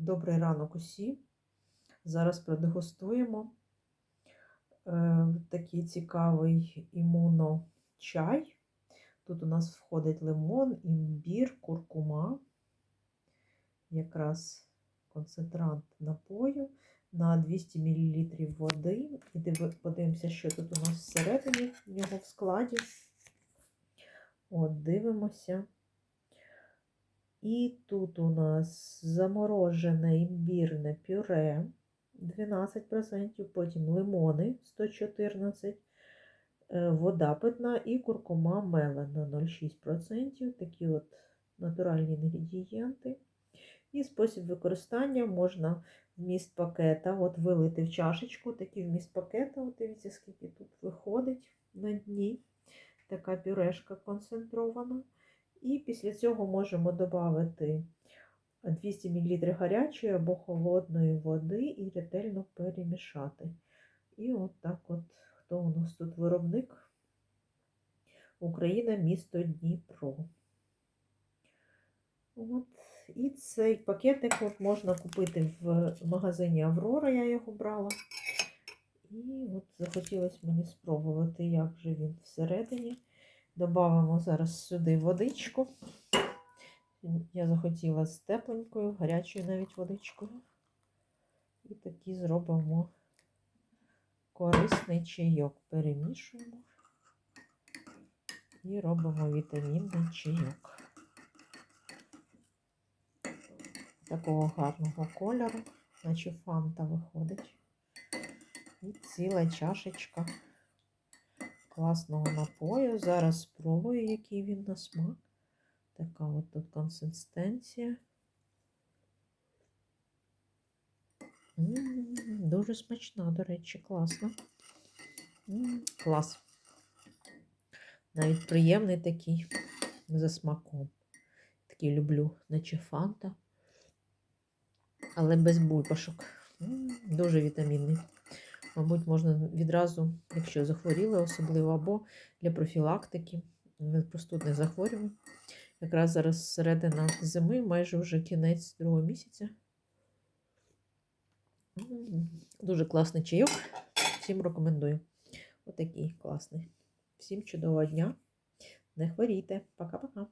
Добрий ранок усім. Зараз продегустуємо е, такий цікавий імуночай. Тут у нас входить лимон, імбір, куркума, якраз концентрант напою на 200 мл води. І подивимося, що тут у нас всередині в нього в складі. От, дивимося. І тут у нас заморожене імбірне пюре 12%, потім лимони 114, е, вода питна і куркума мелена 0,6%. Такі от натуральні інгредієнти. І спосіб використання можна вміст пакета, от вилити в чашечку, такий вміст пакета, от дивіться, скільки тут виходить на дні. Така пюрешка концентрована. І після цього можемо додати 200 мл гарячої або холодної води і ретельно перемішати. І от так от, хто у нас тут виробник? Україна, місто Дніпро. От. І цей пакетик от можна купити в магазині Аврора, я його брала. І от захотілося мені спробувати, як же він всередині. Добавимо зараз сюди водичку. Я захотіла з тепленькою, гарячою навіть водичкою. І такий зробимо корисний чайок. Перемішуємо і робимо вітамінний чайок. Такого гарного кольору, наче фанта виходить. І ціла чашечка класного напою. Зараз спробую, який він на смак. Така от тут консистенція. М дуже смачна, до речі, класна. Клас. Навіть приємний такий за смаком. Такий люблю, наче фанта, але без бульбашок. Дуже вітамінний. Мабуть, можна відразу, якщо захворіли, особливо або для профілактики простудних захворювань. Якраз зараз середина зими, майже вже кінець другого місяця. Дуже класний чайок. Всім рекомендую. Отакий класний. Всім чудового дня. Не хворійте. Пока-пока.